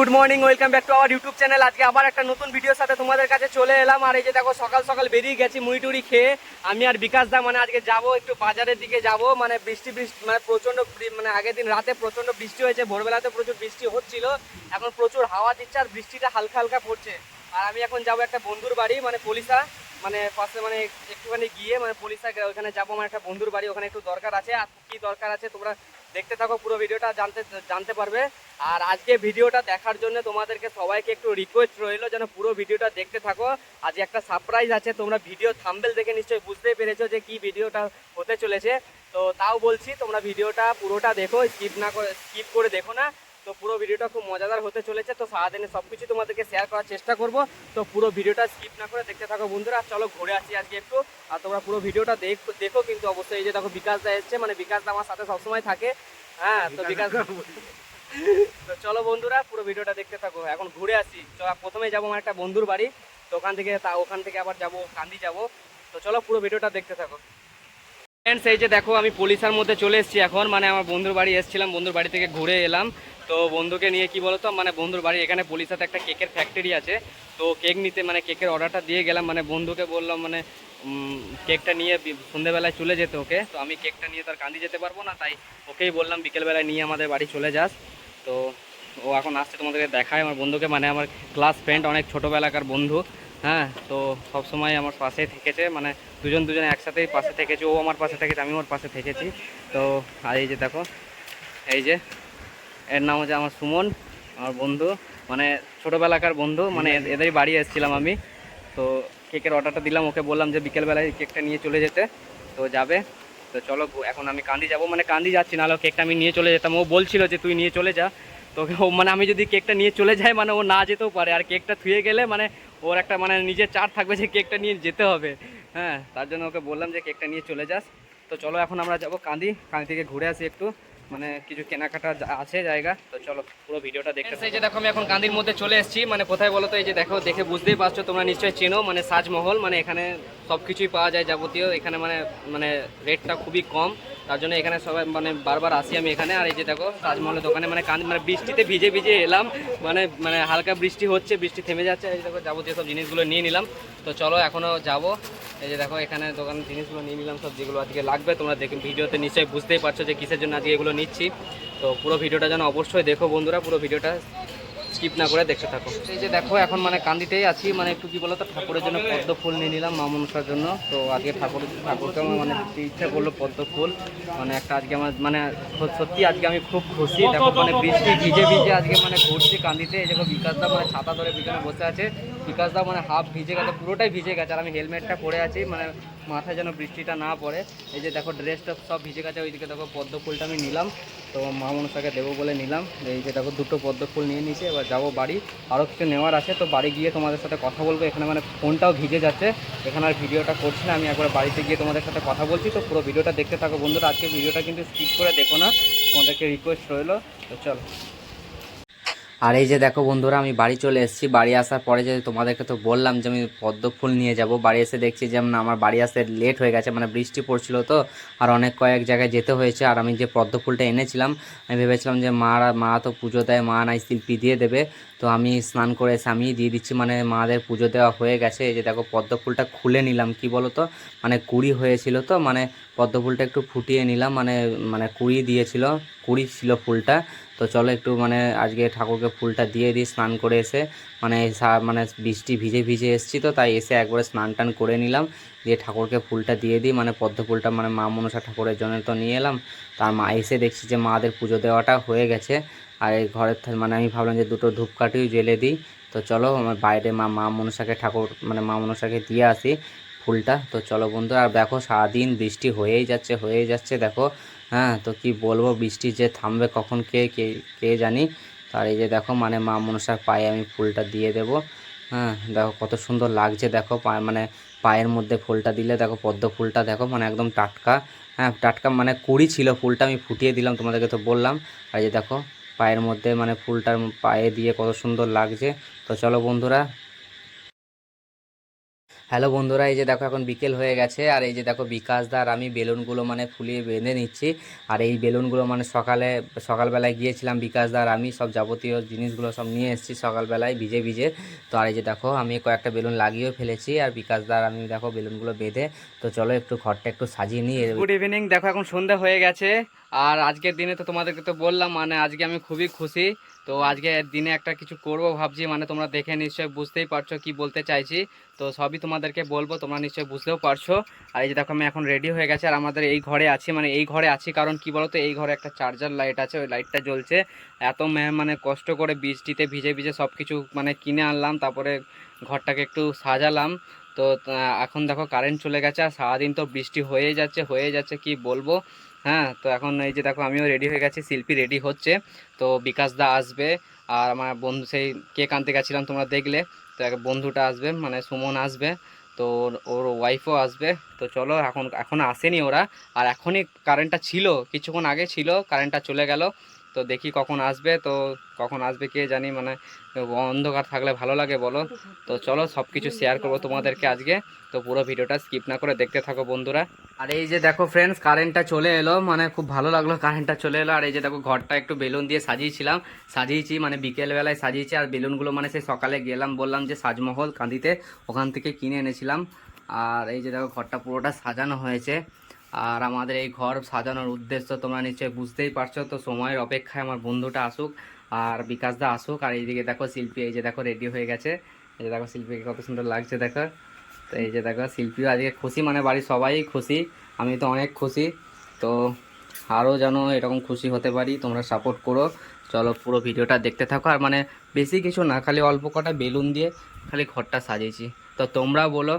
Good morning welcome back to our YouTube channel আজকে আবার একটা নতুন ভিডিওর সাথে তোমাদের কাছে চলে এলাম। আর এই যে দেখো, সকাল সকাল বেরিয়ে গেছি মুড়ি টুড়ি খেয়ে। আমি আর বিকাশ দা মানে আজকে যাব একটু বাজারের দিকে যাব। মানে বৃষ্টি বৃষ্টি মানে প্রচণ্ড বৃ- মানে আগের দিন রাতে প্রচণ্ড বৃষ্টি হয়েছে, ভোরবেলাতে প্রচুর বৃষ্টি হচ্ছিল। এখন প্রচুর হাওয়া দিচ্ছে আর বৃষ্টিটা হালকা হালকা পড়ছে। আর আমি এখন যাব একটা বন্ধুর বাড়ি মানে পলিসা মানে পাশে মানে একটুখানি গিয়ে মানে পলিসা ওখানে যাব আমার একটা বন্ধুর বাড়ি, ওখানে একটু দরকার আছে। আর কি দরকার আছে তোমরা দেখতে থাকো পুরো ভিডিওটা, জানতে জানতে পারবে। আর আজকে ভিডিওটা দেখার জন্য তোমাদেরকে সবাইকে একটু রিকোয়েস্ট রইল যেন পুরো ভিডিওটা দেখতে থাকো। আজ একটা সারপ্রাইজ আছে, তোমরা ভিডিও থাম্বেল দেখে নিশ্চয়ই বুঝতেই পেরেছ যে কি ভিডিওটা হতে চলেছে। তো তাও বলছি, তোমরা ভিডিওটা পুরোটা দেখো স্কিপ না করে স্কিপ করে দেখো না। তো পুরো ভিডিওটা খুব মজাদার হতে চলেছে। তো সারাদিনে সব কিছু তোমাদেরকে শেয়ার করার চেষ্টা করব। তো পুরো ভিডিওটা স্কিপ না করে দেখতে থাকো বন্ধুরা। চলো ঘুরে আসি আজকে একটু। আর তোমরা পুরো ভিডিওটা দেখো দেখো কিন্তু অবশ্যই এই যে দেখো বিকাশ দা এসছে। মানে বিকাশ দা আমার সাথে সবসময় থাকে। হ্যাঁ তো বিকাশ তো চলো বন্ধুরা পুরো ভিডিওটা দেখতে থাকো। এখন ঘুরে আসি। তো প্রথমে যাব আমার একটা বন্ধুর বাড়ি। তো ওখান থেকে তা ওখান থেকে আবার যাব কান্দি যাব। তো চলো পুরো ভিডিওটা দেখতে থাকো। ফ্রেন্ডস এই যে দেখো আমি পুলিশের মধ্যে চলে এসেছি এখন। মানে আমার বন্ধুর বাড়ি এসেছিলাম বন্ধুর বাড়ি থেকে ঘুরে এলাম। তো বন্ধুকে নিয়ে কি বলতো মানে বন্ধুর বাড়ি, এখানে পুলিশাতে একটা কেকের ফ্যাক্টরি আছে। তো কেক নিতে মানে কেকের অর্ডারটা দিয়ে গেলাম মানে বন্ধুকে বললাম মানে কেকটা নিয়ে সন্ধ্যেবেলায় চলে যেতে ওকে। তো আমি কেকটা নিয়ে তার কান্দি যেতে পারব না, তাই ওকেই বললাম, বিকেলবেলায় নিয়ে আমাদের বাড়ি চলে যাস। তো ও এখন আসছে তোমাদেরকে দেখায়, আমার বন্ধুকে মানে আমার ক্লাস ফ্রেন্ড অনেক ছোটোবেলাকার বন্ধু হ্যাঁ? তো সবসময় আমার পাশে থেকেছে মানে দুজন দুজন একসাথেই পাশে থেকেছে, ও আমার পাশে থেকেছে আমি ওর পাশে থেকেছি। তো, আর এই যে দেখো, এই যে এর নাম হচ্ছে আমার সুমন, আমার বন্ধু মানে ছোটোবেলাকার বন্ধু মানে এদেরই বাড়ি এসেছিলাম আমি। তো কেকের অর্ডারটা দিলাম, ওকে বললাম যে বিকেলবেলায় কেকটা নিয়ে চলে যেতে। তো যাবে। তো চলো, এখন আমি কান্দি যাব। মানে কান্দি যাচ্ছি, নাহলে কেকটা আমি নিয়ে চলে যেতাম। ও বলছিল যে তুই নিয়ে চলে যা। তো ও মানে আমি যদি কেকটা নিয়ে চলে যাই মানে ও না যেতেও পারে। আর কেকটা থুয়ে গেলে মানে ওর একটা মানে নিজের চার থাকবে যে কেকটা নিয়ে যেতে হবে। হ্যাঁ তার জন্য ওকে বললাম যে কেকটা নিয়ে চলে যাস। তো চলো, এখন আমরা যাব কান্দি। কান্দি থেকে ঘুরে আসি একটু। মানে কিছু কেনাকাটা আছে জায়গা, তো চলো পুরো ভিডিওটা দেখতে এই যে দেখো আমি এখন কান্দির মধ্যে চলে এসেছি। মানে কোথায় বলো তো, এই যে দেখো, দেখে বুঝতেই পারছ, তোমরা নিশ্চয়ই চেনো মানে সাজমহল মানে এখানে সব কিছুই পাওয়া যায় যাবতীয়। এখানে মানে মানে রেটটা খুবই কম, তার জন্য এখানে সবাই মানে বারবার আসি আমি এখানে। আর এই যে দেখো, তাজমহলের দোকানে মানে কান মানে বৃষ্টিতে ভিজে ভিজে এলাম মানে মানে হালকা বৃষ্টি হচ্ছে, বৃষ্টি থেমে যাচ্ছে, এই দেখো, যাবতীয় সব জিনিসগুলো নিয়ে নিলাম। তো চলো এখনও যাব। এই যে দেখো, এখানে দোকানের জিনিসগুলো নিয়ে নিলাম, সব যেগুলো আজকে লাগবে, তোমরা দেখে ভিডিওতে নিশ্চয়ই বুঝতেই পারছ যে কিসের জন্য আজকে এগুলো নিচ্ছি। তো পুরো ভিডিওটা যেন অবশ্যই দেখো বন্ধুরা, পুরো ভিডিওটা স্কিপ না করে দেখতে থাকো। এই যে দেখো, এখন মানে কান্দিতেই আছি মানে একটু কি বলতো, ঠাকুরের জন্য পদ্ম ফুল নিয়ে নিলাম মা মনসার জন্য। তো আজকে ঠাকুর, ঠাকুরকে আমার মানে ইচ্ছা করল পদ্ম ফুল। মানে একটা আজকে আমার মানে সত্যি আজকে আমি খুব খুশি। দেখো মানে বৃষ্টি ভিজে ভিজে আজকে মানে ঘুরছি কান্দিতে। এই দেখো, বিকাশদা মানে ছাতা ধরে বিকানে বসে আছে। বিকাশদা মানে হাফ ভিজে গেছে, পুরোটাই ভিজে গেছে। আর আমি হেলমেটটা পরে আছি মানে মাথায় যেন বৃষ্টিটা না পড়ে। এই যে দেখো ড্রেসটা সব ভিজে গেছে, ওইদিকে দেখো পদ্ম ফুলটা আমি নিলাম। তো মা মনসাকে দেবো বলে নিলাম। এই যে দেখো দুটো পদ্ম ফুল নিয়ে নিয়েছি, এবার যাব বাড়ি। আরও কিছু নেওয়ার আছে, তো বাড়ি গিয়ে তোমাদের সাথে কথা বলব। এখানে মানে ফোনটাও ভিজে যাচ্ছে। এখানে আর ভিডিওটা করছি না, আমি একবার বাড়িতে গিয়ে তোমাদের সাথে কথা বলছি। তো পুরো ভিডিওটা দেখতে থাকো বন্ধুরা। আজকে ভিডিওটা কিন্তু স্কিপ করে দেখো না। তোমাদেরকে রিকোয়েস্ট রইল। তো চলো। আর এই যে দেখো বন্ধুরা, আমি বাড়ি চলে এসেছি। বাড়ি আসার পরে যে তোমাদেরকে তো বললাম যে আমি পদ্ম ফুল নিয়ে যাব। বাড়ি এসে দেখছি যে আমার বাড়ি আসতে লেট হয়ে গেছে মানে বৃষ্টি পড়ছিল তো। আর অনেক কয়েক জায়গায় যেতে হয়েছে। আর আমি যে পদ্ম ফুলটা এনেছিলাম, আমি ভেবেছিলাম যে, মারা, মা তো পুজো দেয়, মা নাই, শিল্পী দিয়ে দেবে। তো আমি স্নান করে এসে আমি দিয়ে দিচ্ছি মানে মাদের পুজো দেওয়া হয়ে গেছে। যে দেখো, পদ্ম ফুলটা খুলে নিলাম, কি বলো তো মানে কুড়ি হয়েছিল তো মানে পদ্ম ফুলটা একটু ফুটিয়ে নিলাম মানে মানে কুড়ি দিয়েছিল, কুড়ি ছিল ফুলটা। তো চলো একটু মানে আজকে ঠাকুরকে ফুলটা দিয়ে দিই, স্নান করে এসে মানে মানে বৃষ্টি ভিজে ভিজে এসেছি তো, তাই এসে একবারে স্নান টান করে নিলাম। দিয়ে ঠাকুরকে ফুলটা দিয়ে দিই মানে পদ্ম ফুলটা মানে মা মনসা ঠাকুরের জন্য তো নিয়ে এলাম। তার মা এসে দেখছি যে মাদের পুজো দেওয়াটা হয়ে গেছে। আর এই ঘরের মানে আমি ভাবলাম যে দুটো ধূপকাঠিও জ্বেলে দিই। তো চলো, আমার বাইরে মা মা মনসাকে ঠাকুর মানে মা মনসাকে দিয়ে আসি ফুলটা। তো চলো বন্ধু আর দেখো সারাদিন বৃষ্টি হয়েই যাচ্ছে হয়েই যাচ্ছে, দেখো। হ্যাঁ তো কি বলব, বৃষ্টি যে থামবে কখন কে কে কে জানি। তার এই যে দেখো মানে মা মনসার পায়ে আমি ফুলটা দিয়ে দেবো। হ্যাঁ দেখো কত সুন্দর লাগছে, দেখো মানে পায়ের মধ্যে ফুলটা দিলে, দেখো পদ্ম ফুলটা, দেখো মানে একদম টাটকা হ্যাঁ টাটকা মানে কুড়ি ছিল, ফুলটা আমি ফুটিয়ে দিলাম তোমাদেরকে তো বললাম। আর যে দেখো পায়ের মধ্যে মানে ফুলটার পায়ে দিয়ে কত সুন্দর লাগছে। তো চলো বন্ধুরা হ্যালো বন্ধুরা, এই যে দেখো এখন বিকেল হয়ে গেছে, আর এই যে দেখো বিকাশ দা আর আমি বেলুনগুলো মানে ফুলিয়ে বেঁধে নিচ্ছি। আর এই বেলুনগুলো মানে সকালে, সকালবেলায় গিয়েছিলাম বিকাশ দা আর আমি, সব যাবতীয় জিনিসগুলো সব নিয়ে এসেছি সকালবেলায় ভিজে ভিজে। তো আর এই যে দেখো, আমি কয়েকটা বেলুন লাগিয়েও ফেলেছি, আর বিকাশ দা আর আমি দেখো বেলুনগুলো বেঁধে, তো চলো একটু ঘরটা একটু সাজিয়ে নিই। গুড ইভিনিং দেখো এখন সন্ধ্যা হয়ে গেছে। আর আজকের দিনে তো তোমাদেরকে তো বললাম মানে আজকে আমি খুবই খুশি। তো আজকে দিনে একটা কিছু করব ভাবছি মানে তোমরা দেখে নিশ্চয়ই বুঝতেই পারছ কি বলতে চাইছি। তো সবই তোমাদেরকে বলব, তোমরা নিশ্চয়ই বুঝতেও পারছ। আর এই যে দেখো, আমি এখন রেডি হয়ে গেছে, আর আমাদের এই ঘরে আছি মানে এই ঘরে আছি কারণ কি বলতো, এই ঘরে একটা চার্জার লাইট আছে, ওই লাইটটা জ্বলছে। এত মানে কষ্ট করে বৃষ্টিতে ভিজে ভিজে সব কিছু মানে কিনে আনলাম, তারপরে ঘরটাকে একটু সাজালাম। তো এখন দেখো কারেন্ট চলে গেছে, আর সারাদিন তো বৃষ্টি হয়ে যাচ্ছে হয়ে যাচ্ছে, কি বলব। হ্যাঁ তো এখন এই যে দেখো আমিও রেডি হয়ে গেছি, শিল্পী রেডি হচ্ছে। তো বিকাশ দা আসবে, আর আমার বন্ধু সেই কেক আনতে গেছিলাম তোমরা দেখলে। তো এক বন্ধুটা আসবে মানে সুমন আসবে, তো ওর- ওর ওয়াইফও আসবে। তো চলো, এখন এখন আসেনি ওরা। আর এখনই কারেন্টটা ছিল, কিছুক্ষণ আগে ছিল কারেন্টটা চলে গেল। তো দেখি কখন আসবে, তো কখন আসবে কে জানি মানে অন্ধকার থাকলে ভালো লাগে বলো। তো চলো সব কিছু শেয়ার করব তোমাদেরকে আজকে। তো পুরো ভিডিওটা স্কিপ না করে দেখতে থাকো বন্ধুরা। আর এই যে দেখো ফ্রেন্ডস কারেন্টটা চলে এলো মানে খুব ভালো লাগল কারেন্টটা চলে এলো। আর এই যে দেখো ঘরটা একটু বেলুন দিয়ে সাজিয়েছিলাম। সাজিয়েছি মানে বিকেলবেলায় সাজিয়েছি। আর বেলুনগুলো মানে সেই সকালে গেলাম, বললাম যে সাজমহল কাঁদিতে, ওখান থেকে কিনে এনেছিলাম। আর এই যে দেখো ঘরটা পুরোটা সাজানো হয়েছে। আর আমাদের এই ঘর সাজানোর উদ্দেশ্য তোমরা নিশ্চয়ই বুঝতেই পারছ। তো সময়ের অপেক্ষায় আমার বন্ধুটা আসুক আর বিকাশ দা আসুক। আর এইদিকে দেখো শিল্পী, এই যে দেখো রেডি হয়ে গেছে। এই যে দেখো শিল্পীকে কত সুন্দর লাগছে, দেখো। তো এই যে দেখো শিল্পীও আজকে খুশি মানে বাড়ির সবাই খুশি। আমি তো অনেক খুশি। তো আরও যেন এরকম খুশি হতে পারি, তোমরা সাপোর্ট করো। চলো পুরো ভিডিওটা দেখতে থাকো। আর মানে বেশি কিছু না, খালি অল্প কটা বেলুন দিয়ে খালি ঘরটা সাজিয়েছি। তো তোমরা বলো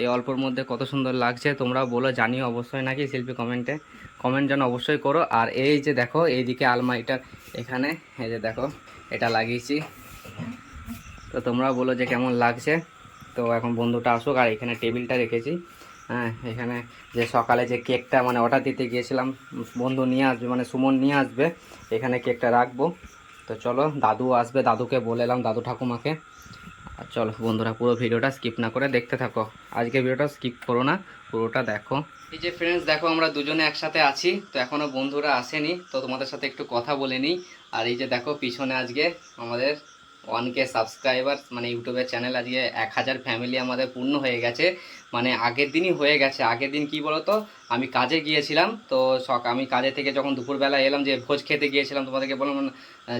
এই অল্পর মধ্যে কত সুন্দর লাগছে তোমরাও বলো, জানিও অবশ্যই নাকি শিল্পী কমেন্টে কমেন্ট যেন অবশ্যই করো। আর এই যে দেখো, এইদিকে আলমারিটার এখানে, এই যে দেখো, এটা লাগিয়েছি। তো তোমরা বলো যে কেমন লাগছে। তো এখন বন্ধুটা আসুক, আর এখানে টেবিলটা রেখেছি। হ্যাঁ এখানে যে সকালে যে কেকটা মানে অর্ডার দিতে গিয়েছিলাম, বন্ধু নিয়ে আসবে মানে সুমন নিয়ে আসবে, এখানে কেকটা রাখব। তো চলো দাদু আসবে, দাদুকে বলে এলাম, দাদু ঠাকুমাকে। আর চলো বন্ধুরা, পুরো ভিডিওটা স্কিপ না করে দেখতে থাকো। আজকে ভিডিওটা স্কিপ করো না, পুরোটা দেখো। এই যে ফ্রেন্ডস দেখো আমরা দুজনে একসাথে আছি, তো এখনও বন্ধুরা আসেনি, তো তোমাদের সাথে একটু কথা বলে নিই। আর এই যে দেখো, পিছনে আজকে আমাদের ওয়ান কে সাবস্ক্রাইবার মানে ইউটিউবের চ্যানেল আজকে এক হাজার ফ্যামিলি আমাদের পূর্ণ হয়ে গেছে। মানে আগের দিনই হয়ে গেছে। আগের দিন কি বলতো? আমি কাজে গিয়েছিলাম, তো সক আমি কাজে থেকে যখন দুপুরবেলা এলাম যে ভোজ খেতে গিয়েছিলাম, তোমাদেরকে বললাম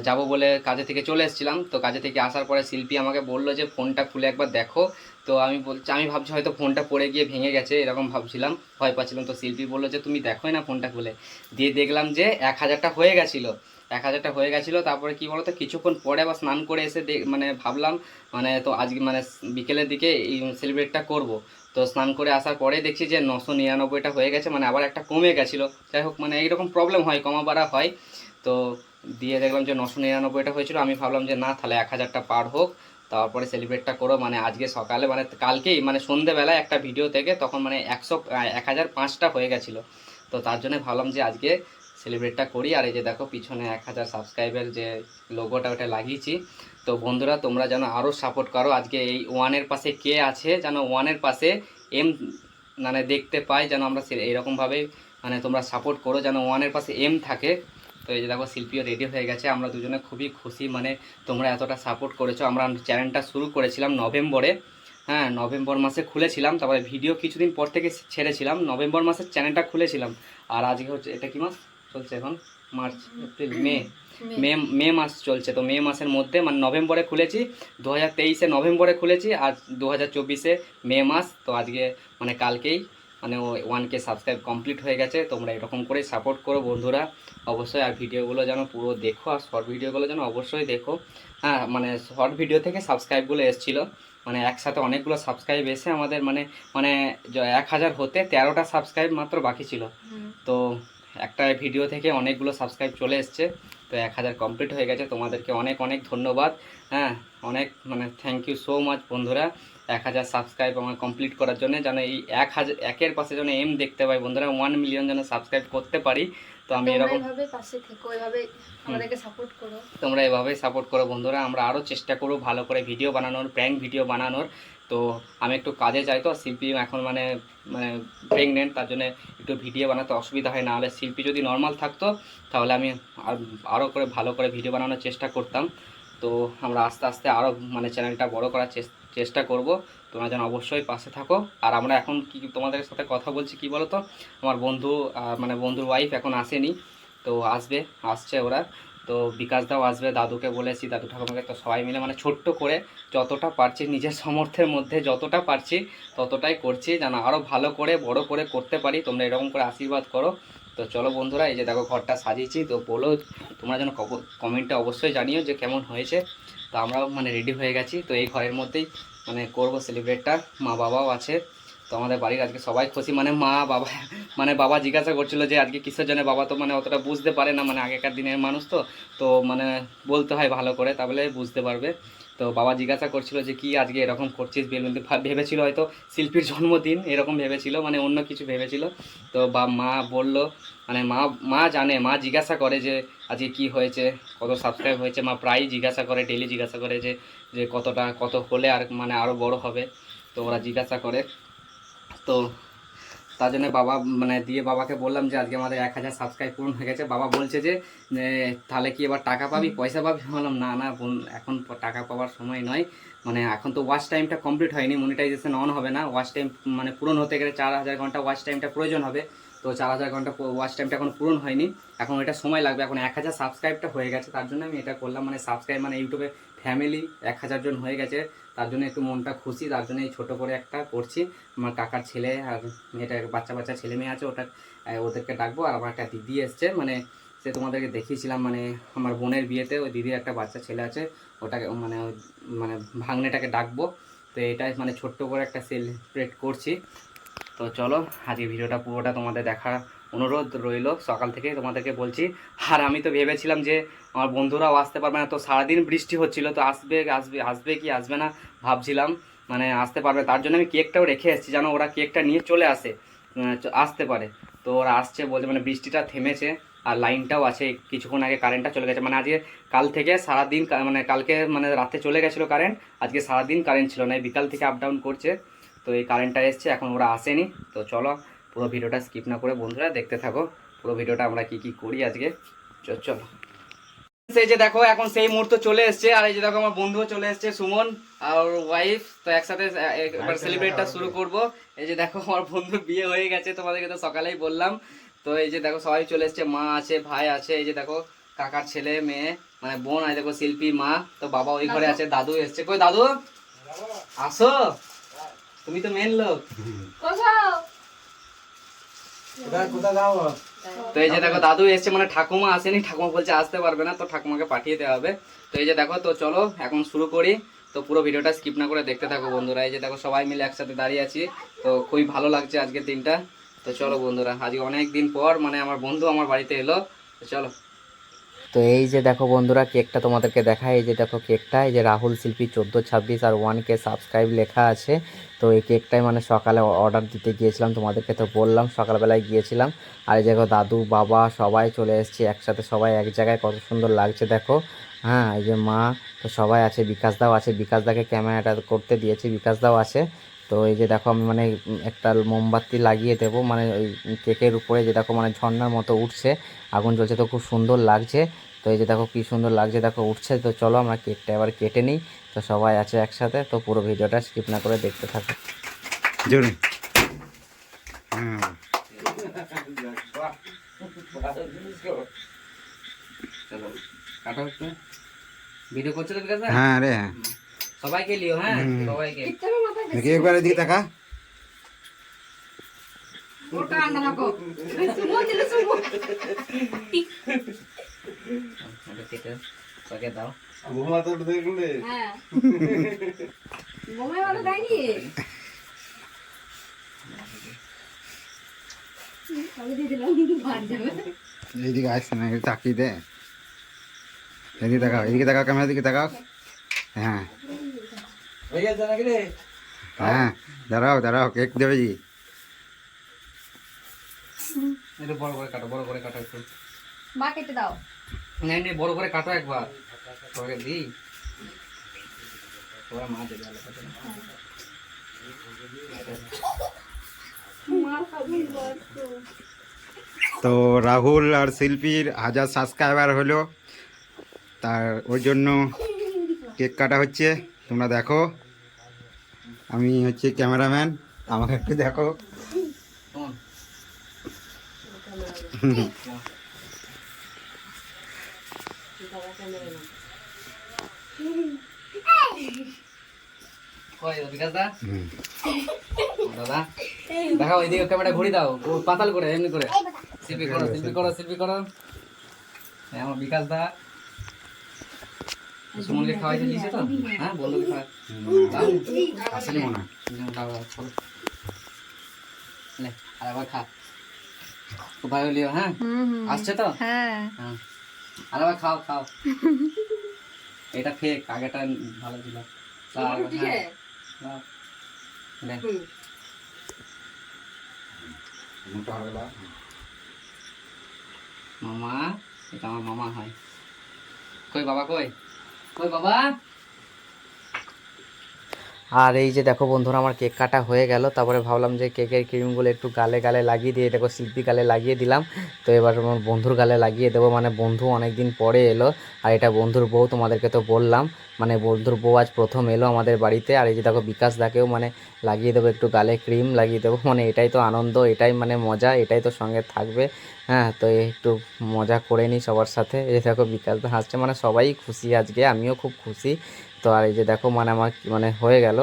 যাব বলে কাজে থেকে চলে এসেছিলাম। তো কাজে থেকে আসার পরে শিল্পী আমাকে বলল যে, ফোনটা খুলে একবার দেখো। তো আমি বলছি, আমি ভাবছি হয়তো ফোনটা পড়ে গিয়ে ভেঙে গেছে, এরকম ভাবছিলাম, ভয় পাচ্ছিলাম। তো শিল্পী বলল যে, তুমি দেখোই না ফোনটা খুলে। দিয়ে দেখলাম যে এক হাজারটা হয়ে গেছিল। এক হাজারটা হয়ে গেছিল, তারপরে কি বলতো, কিছুক্ষণ পরে আবার স্নান করে এসে মানে ভাবলাম মানে তো আজকে মানে বিকেলের দিকে এই সেলিব্রেটটা করব। তো স্নান করে আসার পরে দেখছি যে নশো নিরানব্বইটা হয়ে গেছে মানে আবার একটা কমে গেছিল। যাই হোক মানে এইরকম প্রবলেম হয়, কমা বাড়া হয়। তো দিয়ে দেখলাম যে নশো নিরানব্বইটা হয়েছিল, আমি ভাবলাম যে না, তাহলে এক হাজারটা পার হোক, তারপরে সেলিব্রেটটা করো। মানে আজকে সকালে মানে কালকেই মানে সন্ধেবেলায় একটা ভিডিও থেকে তখন মানে একশো এক হাজার পাঁচটা হয়ে গেছিল। তো তার জন্য ভাবলাম যে আজকে সেলিব্রেটটা করি। আর এই যে দেখো, পিছনে এক হাজার সাবস্ক্রাইবের যে লোগোটা ওটা লাগিয়েছি। তো বন্ধুরা, তোমরা যেন আরও সাপোর্ট করো। আজকে এই ওয়ানের পাশে কে আছে, যেন ওয়ানের পাশে এম মানে দেখতে পাই যেন আমরা এইরকমভাবে মানে তোমরা সাপোর্ট করো, যেন ওয়ানের পাশে এম থাকে। তো এই যে দেখো, শিল্পীও রেডি হয়ে গেছে। আমরা দুজনে খুবই খুশি মানে তোমরা এতটা সাপোর্ট করেছ। আমরা চ্যানেলটা শুরু করেছিলাম নভেম্বরে। হ্যাঁ নভেম্বর মাসে খুলেছিলাম। তারপরে ভিডিও কিছুদিন পর থেকে ছেড়েছিলাম। নভেম্বর মাসে চ্যানেলটা খুলেছিলাম। আর আজকে হচ্ছে, এটা কি মাস? চলছে এখন মার্চ এপ্রিল মে মে মে মাস চলছে তো মে মাসের মধ্যে মানে নভেম্বরে খুলেছি দু হাজার তেইশে নভেম্বরে খুলেছি আর দু হাজার চব্বিশে মে মাস তো আজকে মানে কালকেই মানে ওয়ান কে সাবস্ক্রাইব কমপ্লিট হয়ে গেছে তোমরা এরকম করে সাপোর্ট করো বন্ধুরা। অবশ্যই আর ভিডিওগুলো যেন পুরো দেখো আর শর্ট ভিডিওগুলো যেন অবশ্যই দেখো। হ্যাঁ মানে শর্ট ভিডিও থেকে সাবস্ক্রাইবগুলো এসেছিল মানে একসাথে অনেকগুলো সাবস্ক্রাইব এসে আমাদের মানে মানে এক হাজার হতে তেরোটা সাবস্ক্রাইব মাত্র বাকি ছিল। তো একটা ভিডিও থেকে অনেকগুলো সাবস্ক্রাইব চলে এসছে তো এক হাজার কমপ্লিট হয়ে গেছে। তোমাদেরকে অনেক অনেক ধন্যবাদ। হ্যাঁ অনেক মানে থ্যাংক ইউ সো মাচ বন্ধুরা। এক হাজার সাবস্ক্রাইব আমার কমপ্লিট করার জন্য যেন এই এক হাজার একের পাশে যেন এম দেখতে পাই। বন্ধুরা ওয়ান মিলিয়ন যেন সাবস্ক্রাইব করতে পারি। তো আমি এরকম তোমরা এভাবেই সাপোর্ট করো বন্ধুরা। আমরা আরও চেষ্টা করব ভালো করে ভিডিও বানানোর প্র্যাঙ্ক ভিডিও বানানোর। তো আমি একটু কাজে যাই তো, শিল্পী এখন মানে মানে প্রেগনেন্ট তার জন্য একটু ভিডিও বানাতে অসুবিধা হয়। না হলে শিল্পী যদি নর্মাল থাকতো, তাহলে আমি আর- আরও করে, ভালো করে ভিডিও বানানোর চেষ্টা করতাম। তো আমরা আস্তে আস্তে আরও মানে চ্যানেলটা বড় করার চেষ্টা করব। তোমরা যেন অবশ্যই পাশে থাকো। আর আমরা এখন কি, তোমাদের সাথে কথা বলছি কি বলো তো আমার বন্ধু মানে বন্ধুর ওয়াইফ এখন আসেনি। তো আসবে, আসছে ওরা। তো বিকাশ দাও আসবে, দাদুকে বলেছি, দাদু ঠাকুমাকে তো সবাই মিলে মানে ছোট্ট করে যতটা পারছি নিজের সামর্থ্যের মধ্যে যতটা পারছি ততটাই করছি, যেন আরও ভালো করে, বড় করে করতে পারি। তোমরা এরকম করে আশীর্বাদ করো। তো চলো বন্ধুরা, এই যে দেখো ঘরটা সাজিয়েছি, তো বলো তোমরা যেন কমেন্টে অবশ্যই জানিও যে কেমন হয়েছে। তো আমরাও মানে রেডি হয়ে গেছি। তো এই ঘরের মধ্যেই মানে করব সেলিব্রেটটা মা বাবাও আছে। তো আমাদের বাড়ির আজকে সবাই খুশি। মানে মা বাবা মানে বাবা জিজ্ঞাসা করছিল যে আজকে কিসের জন্য বাবা তো মানে অতটা বুঝতে পারে না। মানে আগেকার দিনের মানুষ তো তো মানে বলতে হয় ভালো করে, তাহলে বুঝতে পারবে। তো বাবা জিজ্ঞাসা করছিল যে কি আজকে এরকম করছিস? বেলুন ভেবেছিল হয়তো শিল্পীর জন্মদিন, এরকম ভেবেছিল মানে অন্য কিছু ভেবেছিল। তো বা মা বলল মানে মা মা জানে, মা জিজ্ঞাসা করে যে আজকে কি হয়েছে, কত সাবস্ক্রাইব হয়েছে। মা প্রায়ই জিজ্ঞাসা করে ডেলি জিজ্ঞাসা করে যে যে কতটা, কত হলে আর মানে আরও বড় হবে। তো ওরা জিজ্ঞাসা করে। তো তার জন্য বাবা মানে দিয়ে বাবাকে বললাম যে আজকে আমাদের এক হাজার সাবস্ক্রাইব পূরণ হয়ে গেছে। বাবা বলছে যে তাহলে কি এবার টাকা পাবি? পয়সা পাবি? বললাম না না এখন টাকা পাওয়ার সময় নয়। মানে এখন তো ওয়াচ টাইমটা কমপ্লিট হয়নি মনিটাইজেশন অন হবে না। ওয়াচ টাইম মানে পূরণ হতে গেলে চার হাজার ঘণ্টা ওয়াচ টাইমটা প্রয়োজন হবে। তো চার হাজার ঘণ্টা ওয়াচ টাইমটা এখন পূরণ হয়নি। এখন এটা সময় লাগবে। এখন এক হাজার সাবস্ক্রাইবটা হয়ে গেছে। তার জন্য আমি এটা করলাম। মানে সাবস্ক্রাইব মানে ইউটিউবে ফ্যামিলি এক হাজার জন হয়ে গেছে। তার জন্য একটু মনটা খুশি, তার জন্য এই ছোটো করে একটা করছি। আমার কাকার ছেলে আর মেয়েটা, বাচ্চা বাচ্চা ছেলে মেয়ে আছে, ওটা ওদেরকে ডাকবো। আর আমার একটা দিদি এসছে মানে সে তোমাদেরকে দেখিয়েছিলাম মানে আমার বোনের বিয়েতে, ওই দিদির একটা বাচ্চা ছেলে আছে, ওটাকে মানে মানে ভাগ্নেটাকে ডাকবো। তো এটাই মানে ছোট্ট করে একটা সেলিব্রেট করছি। তো চলো আজকে ভিডিওটা পুরোটা তোমাদের দেখার অনুরোধ রইল। সকাল থেকে তোমাদেরকে বলছি, আর আমি তো ভেবেছিলাম যে আমার বন্ধুরাও আসতে পারবে না। তো সারাদিন বৃষ্টি হচ্ছিল, তো আসবে আসবে আসবে কি, আসবে না ভাবছিলাম। মানে আসতে পারবে, তার জন্য আমি কেকটাও রেখে এসেছি। যেন ওরা কেকটা নিয়ে চলে আসে আসতে পারে। তো ওরা আসছে বলছে মানে বৃষ্টিটা থেমেছে আর লাইনটাও আছে। কিছুক্ষণ আগে কারেন্টটা চলে গেছে। মানে আজকে কাল থেকে সারাদিন মানে কালকে মানে রাতে চলে গেছিল কারেন্ট আজকে সারাদিন কারেন্ট ছিল না। এই বিকাল থেকে আপ ডাউন করছে। তো এই কারেন্টটা এসছে, এখন ওরা আসেনি। তো চলো, পুরো ভিডিওটা স্কিপ না করে বন্ধুরা দেখতে থাকো। পুরো ভিডিওটা আমরা কি কি করি আজকে? চলো। সেই যে দেখো এখন সেই মুহূর্ত চলে এসছে। আর এই যে দেখো আমার বন্ধুও চলে এসছে সুমন আর ওয়াইফ তো একসাথে আহ, এবার সেলিব্রেটটা শুরু করব। এই যে দেখো আমার বন্ধু বিয়ে হয়ে গেছে তোমাদেরকে তো সকালেই বললাম। তো এই যে দেখো সবাই চলে এসছে মা আছে ভাই আছে এই যে দেখো কাকার ছেলে মেয়ে মানে বোন আছে দেখো শিল্পী মা। তো বাবা ওই ঘরে আছে দাদু এসছে। কই দাদু? আসো। তুমি তো মেন লোক। তো এই যে দেখো, দাদু এসছে মানে ঠাকুমা আসেনি, ঠাকুমা বলছে আসতে পারবে না, তো ঠাকুমাকে পাঠিয়ে দেওয়া হবে। তো এই যে দেখো, তো চলো, এখন শুরু করি। তো পুরো ভিডিওটা স্কিপ না করে দেখতে থাকো বন্ধুরা। এই যে দেখো, সবাই মিলে একসাথে দাঁড়িয়ে আছি। তো খুবই ভালো লাগছে আজকের দিনটা। তো চলো বন্ধুরা, আজকে অনেক দিন পর মানে আমার বন্ধু আমার বাড়িতে এলো। চলো। তো এই যে দেখো বন্ধুরা, কেকটা তোমাদেরকে দেখায় এই যে দেখো কেকটা, এই যে রাহুল, শিল্পী, চোদ্দ, ছাব্বিশ আর ওয়ান কে সাবস্ক্রাইব লেখা আছে। তো এই কেকটাই মানে সকালে অর্ডার দিতে গিয়েছিলাম, তোমাদেরকে তো বললাম, সকালবেলায় গিয়েছিলাম। আর এই দেখো দাদু, বাবা সবাই চলে এসেছে, একসাথে সবাই এক জায়গায়, কত সুন্দর লাগছে দেখো। হ্যাঁ এই যে মা, তো সবাই আছে বিকাশ দাও আছে। বিকাশ দাকে ক্যামেরাটা করতে দিয়েছি বিকাশ দাও আছে। তো এই যে দেখো আমি মানে একটা মোমবাতি লাগিয়ে দেবো মানে ওই কেকের উপরে যে দেখো মানে ঝর্ণার মতো উঠছে আগুন জ্বলছে তো খুব সুন্দর লাগছে। তো এই যে দেখো কি সুন্দর লাগছে দেখো উঠছে। তো চলো আমরা কেকটা এবার কেটে নিই তো সবাই আছে একসাথে তো পুরো ভিডিওটা স্কিপ না করে দেখতে থাকো। হ্যাঁ। চলো ভিডিও করছ? হ্যাঁ রে সবাইকে লিও হ্যাঁ? সবাইকে। দেখি একবার এদিকে কেটে সবাইকে দাও। হ্যাঁ। ভালো দেয়নি? দিয়ে দিলাম ভাত যাবে। এইদিকে আসছে না তাকিয়ে দে। এদিকে তাকাও এদিকে তাকাও ক্যামেরা দিকে তাকাও। হ্যাঁ। হ্যাঁ দাঁড়াও দাঁড়াও কেক দেবে জি বড় করে কাটো বড় করে কাটো একটু মা কেটে দাও নেই বড় করে কাটো একবার সবাইকে দিই তোরা মা দেবে তো রাহুল আর শিল্পীর হাজার সাবস্ক্রাইবার হলো তার ওই জন্য কেক কাটা হচ্ছে তোমরা দেখো। আমি হচ্ছে ক্যামেরাম্যান আমাকে একটু দেখো। দাদা দেখাও এইদিকে ক্যামেরা ঘুরি দাও পাতাল করে এমনি করে। শিল্পী করো শিল্পী করো শিল্পী করো। আমার বিকাশ দা। সুমনকে খাওয়াইতে দিয়েছে তো? হ্যাঁ বলল খাওয়া আসেনি মনে হয়। চলো। আর আবার খা। খুব ভালো লিও হ্যাঁ? আসছে তো? হ্যাঁ। হ্যাঁ। আর আবার খাও খাও। এটা ফেক আগেটা ভালো ছিল। হ্যাঁ। মামা এটা আমার মামা হয়। কই বাবা কই? কই বাবা আর এই যে দেখো বন্ধুরা, আমার কেক কাটা হয়ে গেল। তারপরে ভাবলাম যে কেকের ক্রিমগুলো একটু গালে গালে লাগিয়ে দিয়ে, দেখো শিল্পী গালে লাগিয়ে দিলাম। তো এবার আমার বন্ধুর গালে লাগিয়ে দেবো মানে বন্ধু অনেক দিন পরে এলো। আর এটা বন্ধুর বউ, তোমাদেরকে তো বললাম। মানে বন্ধুর বউ আজ প্রথম এলো আমাদের বাড়িতে। আর এই যে দেখো বিকাশ দাকেও মানে লাগিয়ে দেবো একটু গালে ক্রিম লাগিয়ে দেবো। মানে এটাই তো আনন্দ, এটাই মানে মজা, এটাই তো সঙ্গে থাকবে। হ্যাঁ তো একটু মজা করে নিই সবার সাথে। এই দেখো বিকাশ দা হাসছে মানে সবাই খুশি আজকে, আমিও খুব খুশি। তো আর এই যে দেখো মানে আমার মানে হয়ে গেল।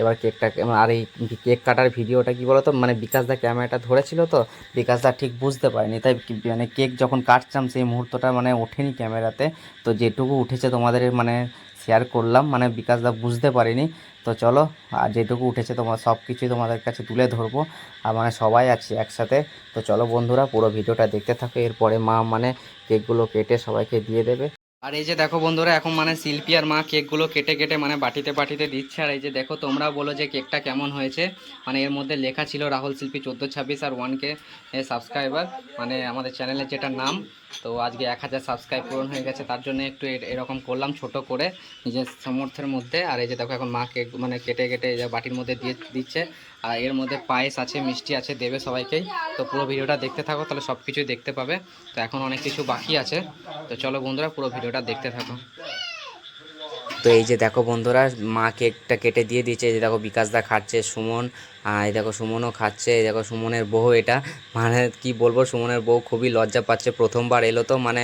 এবার কেকটা, আর এই কেক কাটার ভিডিওটা কি বলতো মানে বিকাশ দা ক্যামেরাটা ধরেছিল তো, বিকাশ দা ঠিক বুঝতে পারেনি। তাই মানে কেক যখন কাটছিলাম সেই মুহূর্তটা মানে ওঠেনি ক্যামেরাতে। তো যেটুকু উঠেছে তোমাদের মানে শেয়ার করলাম মানে বিকাশ দা বুঝতে পারিনি। তো চলো, আর যেটুকু উঠেছে তোমার সব কিছুই তোমাদের কাছে তুলে ধরবো। আর মানে সবাই আছি একসাথে। তো চলো বন্ধুরা, পুরো ভিডিওটা দেখতে থাকো। এরপরে মা মানে কেকগুলো কেটে সবাইকে দিয়ে দেবে। আর এই যে দেখো বন্ধুরা, এখন মানে শিল্পী আর মা কেকগুলো কেটে কেটে মানে বাটিতে বাটিতে দিচ্ছে। আর এই যে দেখো তোমরা বলো যে কেকটা কেমন হয়েছে। মানে এর মধ্যে লেখা ছিল রাহুল শিল্পী চোদ্দ ছাব্বিশ আর ওয়ান কে সাবস্ক্রাইবার মানে আমাদের চ্যানেলের যেটা নাম, তো আজকে এক হাজার সাবস্ক্রাইব পূরণ হয়ে গেছে। তার জন্য একটু এরকম করলাম ছোট করে, নিজের সামর্থ্যের মধ্যে। আর এই যে দেখো, এখন মা কেক মানে কেটে কেটে বাটির মধ্যে দিয়ে দিচ্ছে। আর এর মধ্যে পায়েস আছে, মিষ্টি আছে, দেবে সবাইকেই তো পুরো ভিডিওটা দেখতে থাকো, তাহলে সব কিছুই দেখতে পাবে। তো এখন অনেক কিছু বাকি আছে। তো চলো বন্ধুরা, পুরো ভিডিওটা দেখতে থাকো। তো এই যে দেখো বন্ধুরা, মা কেকটা কেটে দিয়ে দিয়েছে। এই যে দেখো বিকাশদা খাচ্ছে, সুমন এই দেখো সুমনও খাচ্ছে। এই দেখো সুমনের বউ এটা। মানে কি বলব, সুমনের বউ খুবই লজ্জা পাচ্ছে। প্রথমবার এলো তো মানে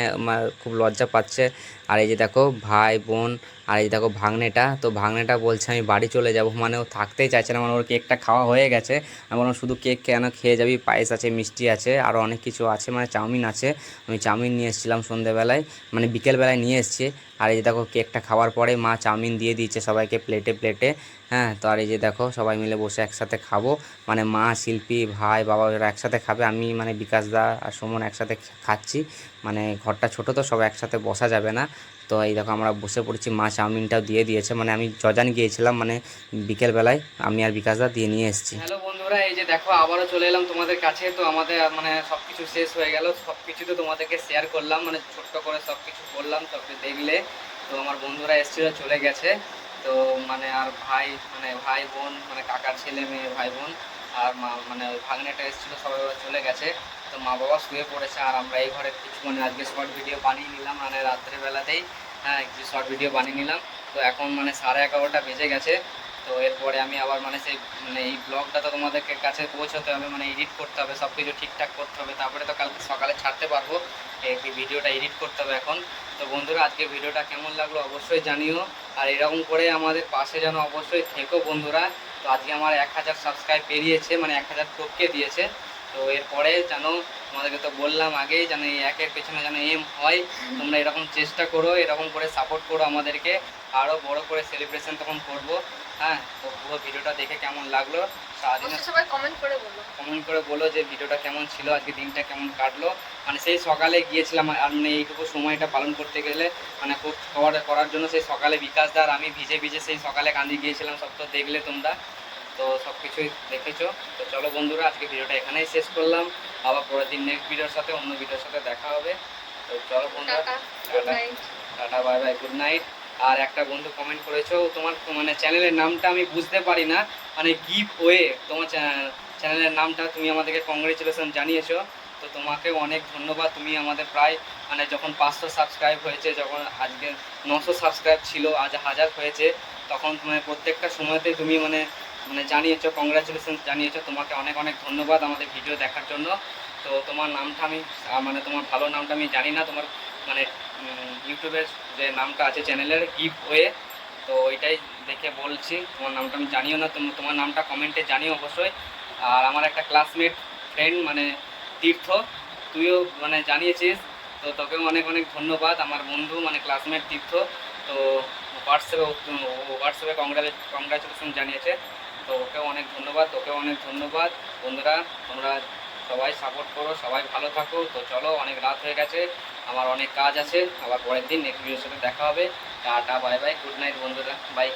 খুব লজ্জা পাচ্ছে। আর এই যে দেখো ভাই, বোন আর এই যে দেখো ভাগ্নেটা, তো ভাগ্নেটা বলছে আমি বাড়ি চলে যাব। মানে ও থাকতেই চাইছে না মানে ওর কেকটা খাওয়া হয়ে গেছে। বললাম, শুধু কেক কেন খেয়ে যাবি? পায়েস আছে, মিষ্টি আছে আরও অনেক কিছু আছে মানে চাউমিন আছে। আমি চাউমিন নিয়ে এসেছিলাম সন্ধেবেলায় মানে বিকেলবেলায় নিয়ে এসেছি। আর এই যে দেখো কেকটা খাওয়ার পরে মা চাউমিন দিয়ে দিয়েছে সবাইকে প্লেটে প্লেটে হ্যাঁ তো আর এই যে দেখো, সবাই মিলে বসে একসাথে খাব। মানে মা, শিল্পী, ভাই, বাবা, ওরা একসাথে খাবে। আমি মানে বিকাশ দা আর সুমন একসাথে খাচ্ছি। মানে ঘরটা ছোট তো সব একসাথে বসা যাবে না। তো এই দেখো, আমরা বসে পড়েছি, মা চাউমিনটাও দিয়ে দিয়েছে। মানে আমি জজান গিয়েছিলাম মানে বিকেলবেলায় আমি আর বিকাশ দা দিয়ে নিয়ে এসেছি। হ্যালো বন্ধুরা, এই যে দেখো, আবারও চলে এলাম তোমাদের কাছে। তো আমাদের মানে সব কিছু শেষ হয়ে গেল। সব কিছু তো তোমাদেরকে শেয়ার করলাম। মানে ছোট্ট করে সব কিছু বললাম সব কিছু দেখলে। তো আমার বন্ধুরা এসেছিল, চলে গেছে। তো মানে আর ভাই মানে ভাই বোন মানে কাকার ছেলে মেয়ে, ভাই বোন আর মা মানে ওই ভাগ্নেটা এসেছিল, সবাই চলে গেছে। তো মা বাবা শুয়ে পড়েছে আর আমরা এই ঘরে কিছু মানে আজকে শর্ট ভিডিও বানিয়ে নিলাম মানে রাত্রেবেলাতেই হ্যাঁ কিছু শর্ট ভিডিও বানিয়ে নিলাম। তো এখন মানে সাড়ে এগারোটা বেজে গেছে। তো এরপরে আমি আবার মানে সেই মানে এই ব্লগটা তো তোমাদেরকে কাছে পৌঁছতে হবে মানে এডিট করতে হবে সব কিছু ঠিকঠাক করতে হবে। তারপরে তো কালকে সকালে ছাড়তে পারব, এই ভিডিওটা এডিট করতে হবে এখন। তো বন্ধুরা, আজকে ভিডিওটা কেমন লাগল অবশ্যই জানিও। আর এরকম করে আমাদের পাশে যেন অবশ্যই থেকো বন্ধুরা। তো আজকে আমার এক হাজার সাবস্ক্রাইব পেরিয়েছে মানে এক হাজার টপকে দিয়েছে। তো এরপরে যেন তোমাদেরকে তো বললাম আগেই যেন এই একের পেছনে যেন এম হয় তোমরা এরকম চেষ্টা করো এরকম করে সাপোর্ট করো আমাদেরকে। আরও বড় করে সেলিব্রেশন তখন করব। হ্যাঁ তো পুরো ভিডিওটা দেখে কেমন লাগল? সারাদিনে সবাই কমেন্ট করে বলো। কমেন্ট করে বলো যে ভিডিওটা কেমন ছিল আজকে দিনটা কেমন কাটলো। মানে সেই সকালে গিয়েছিলাম আর মানে এইটুকু সময়টা পালন করতে গেলে মানে খুব খাবার করার জন্য সেই সকালে বিকাশ দার আমি ভিজে ভিজে সেই সকালে কান্দি গিয়েছিলাম সব তো দেখলে তোমরা। তো সব কিছুই দেখেছ। তো চলো বন্ধুরা আজকে ভিডিওটা এখানেই শেষ করলাম। আবার পরের দিন নেক্সট ভিডিওর সাথে অন্য ভিডিওর সাথে দেখা হবে। তো চলো বন্ধুরা tata tata. Bye bye good night আর একটা বন্ধু কমেন্ট করেছ তোমার মানে চ্যানেলের নামটা আমি বুঝতে পারি না। মানে গিভ ওয়ে তোমার চ্যানেলের নামটা তুমি আমাদেরকে কংগ্রেচুলেশন জানিয়েছো। তো তোমাকে অনেক ধন্যবাদ। তুমি আমাদের প্রায় মানে যখন পাঁচশো সাবস্ক্রাইব হয়েছে যখন আজকে নশো সাবস্ক্রাইব ছিল আজ হাজার হয়েছে তখন মানে প্রত্যেকটা সময়তে তুমি মানে মানে জানিয়েছো কংগ্রাচুলেশন জানিয়েছো। তোমাকে অনেক অনেক ধন্যবাদ আমাদের ভিডিও দেখার জন্য। তো তোমার নামটা আমি মানে তোমার ভালো নামটা আমি জানি না। তোমার মানে ইউটিউবের যে নামটা আছে চ্যানেলের গিভ ওয়ে তো ওইটাই দেখে বলছি। তোমার নামটা আমি জানিও না। তুমি, তোমার নামটা কমেন্টে জানিও অবশ্যই। আর আমার একটা ক্লাসমেট ফ্রেন্ড মানে তীর্থ, তুইও মানে জানিয়েছিস। তো তোকেও অনেক অনেক ধন্যবাদ। আমার বন্ধু মানে ক্লাসমেট তীর্থ। তো হোয়াটসঅ্যাপে হোয়াটসঅ্যাপে কংগ্রাচ কংগ্রাচুলেশন জানিয়েছে। তো ওকেও অনেক ধন্যবাদ তোকেও অনেক ধন্যবাদ। বন্ধুরা, তোমরা সবাই সাপোর্ট করো, সবাই ভালো থাকো। তো চলো, অনেক রাত হয়ে গেছে, আমার অনেক কাজ আছে। আবার পরের দিন নেক্সট ভিডিওর সাথে দেখা হবে। Tata bye bye good night বন্ধুরা বাই